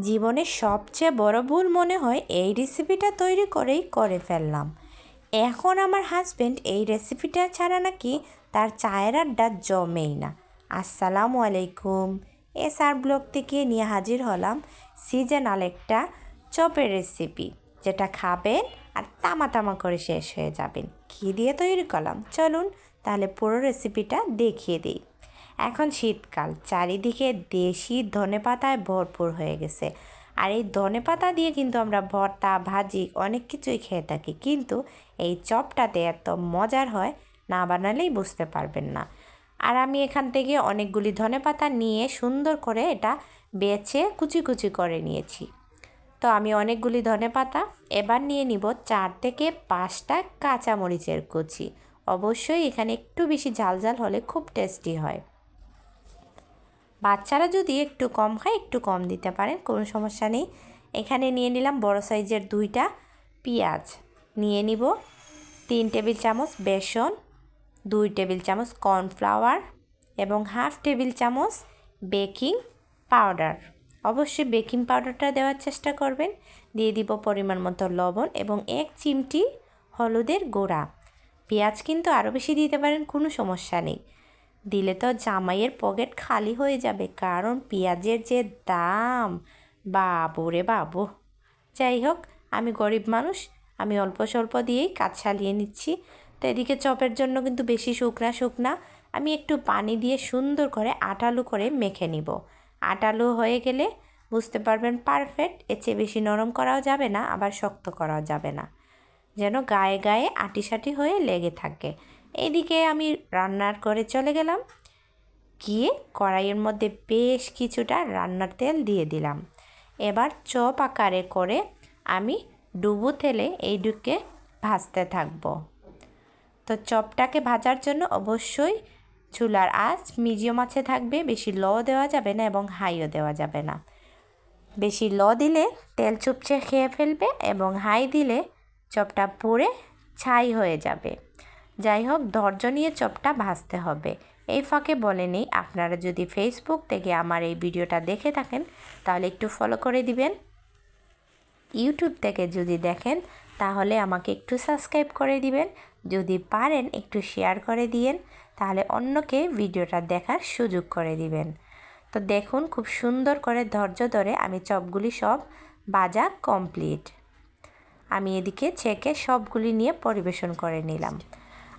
জীবনের সবচেয়ে বড় ভুল মনে হয় এই রেসিপিটা তৈরি করেই করে ফেললাম। এখন আমার হাজব্যান্ড এই রেসিপিটা ছাড়া নাকি তার চায়ের আড্ডা জমেই না। আসসালামু আলাইকুম। এস আর ব্লগ থেকে নিয়ে হাজির হলাম সিজনাল একটা চপের রেসিপি যেটা খাবেন আর তামা তামা করে শেষ হয়ে যাবেন। কী দিয়ে তৈরি করলাম। চলুন তাহলে পুরো রেসিপিটা দেখিয়ে দিই। এখন শীতকাল। চারিদিকে দেশি ধনেপাতায় ভরপুর হয়ে গেছে। আর এই ধনেপাতা দিয়ে কিন্তু আমরা ভর্তা, ভাজি অনেক কিছুই খেয়ে থাকি। কিন্তু এই চপটাতে এত মজার হয়, না বানালেই বুঝতে পারবেন না। আর আমি এখান থেকে অনেকগুলি ধনেপাতা নিয়ে সুন্দর করে এটা বেছে কুচি কুচি করে নিয়েছি। তো আমি অনেকগুলি ধনেপাতা এবার নিয়ে নিব চার থেকে পাঁচটা কাঁচামরিচের কুচি। অবশ্যই এখানে একটু বেশি ঝাল ঝাল হলে খুব টেস্টি হয়। বাচ্চারা যদি একটু কম খায়, একটু কম দিতে পারেন, কোনো সমস্যা নেই। এখানে নিয়ে নিলাম বড় সাইজের দুইটা পেঁয়াজ। নিয়ে নিব তিন টেবিল চামচ বেসন, দুই টেবিল চামচ কর্নফ্লাওয়ার এবং হাফ টেবিল চামচ বেকিং পাউডার। অবশ্যই বেকিং পাউডারটা দেওয়ার চেষ্টা করবেন। দিয়ে দিব পরিমাণ মতো লবণ এবং এক চিমটি হলুদের গোড়া। পেঁয়াজ কিন্তু আরও বেশি দিতে পারেন, কোনো সমস্যা নেই। দিলে তো জামাইয়ের পকেট খালি হয়ে যাবে, কারণ পেঁয়াজের যে দাম। বাবু রে বাবু। যাই হোক, আমি গরিব মানুষ, আমি অল্প স্বল্প দিয়েই কাজ চালিয়ে নিচ্ছি। তো এদিকে চপের জন্য কিন্তু বেশি শুকনা শুকনা। আমি একটু পানি দিয়ে সুন্দর করে আটালু করে মেখে নিব। আটালু হয়ে গেলে বুঝতে পারবেন পারফেক্ট এর চেয়ে বেশি নরম করাও যাবে না, আবার শক্ত করাও যাবে না। যেন গায়ে গায়ে আটিসাটি হয়ে লেগে থাকে। এদিকে আমি রান্নার করে চলে গেলাম। গিয়ে কড়াইয়ের মধ্যে বেশ কিছুটা রান্নার তেল দিয়ে দিলাম। এবার চপ আকারে করে আমি ডুবু তেলে এই ডুকে ভাজতে থাকব। তো চপটাকে ভাজার জন্য অবশ্যই চুলার আঁচ মিডিয়াম আছে থাকবে, বেশি ল দেওয়া যাবে না এবং হাইও দেওয়া যাবে না। বেশি ল দিলে তেল চুপচে খেয়ে ফেলবে এবং হাই দিলে চপটা পুড়ে ছাই হয়ে যাবে। যাই হোক ধৈর্য নিয়ে চপটা ভাজতে হবে। এই ফাঁকে বলে নিই, আপনারা যদি ফেসবুক থেকে আমার এই ভিডিওটা দেখে থাকেন, তাহলে একটু ফলো করে দিবেন। ইউটিউব থেকে যদি দেখেন, তাহলে আমাকে একটু সাবস্ক্রাইব করে দিবেন। যদি পারেন, একটু শেয়ার করে দিয়েন, তাহলে অন্যকে ভিডিওটা দেখার সুযোগ করে দিবেন। তো দেখুন, খুব সুন্দর করে ধৈর্য ধরে আমি চপগুলি সব বাজা কমপ্লিট আমি এদিকে ছেঁকে সবগুলি নিয়ে পরিবেশন করে নিলাম।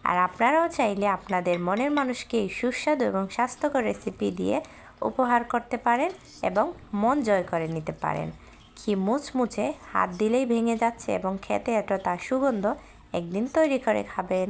আর আপনারাও চাইলে আপনাদের মনের মানুষকে এই সুস্বাদু এবং স্বাস্থ্যকর রেসিপি দিয়ে উপহার করতে পারেন এবং মন জয় করে নিতে পারেন। কি মুচমুচে হাত দিলেই ভেঙে যাচ্ছে এবং খেতে এত তার সুগন্ধ একদিন তৈরি করে খাবেন।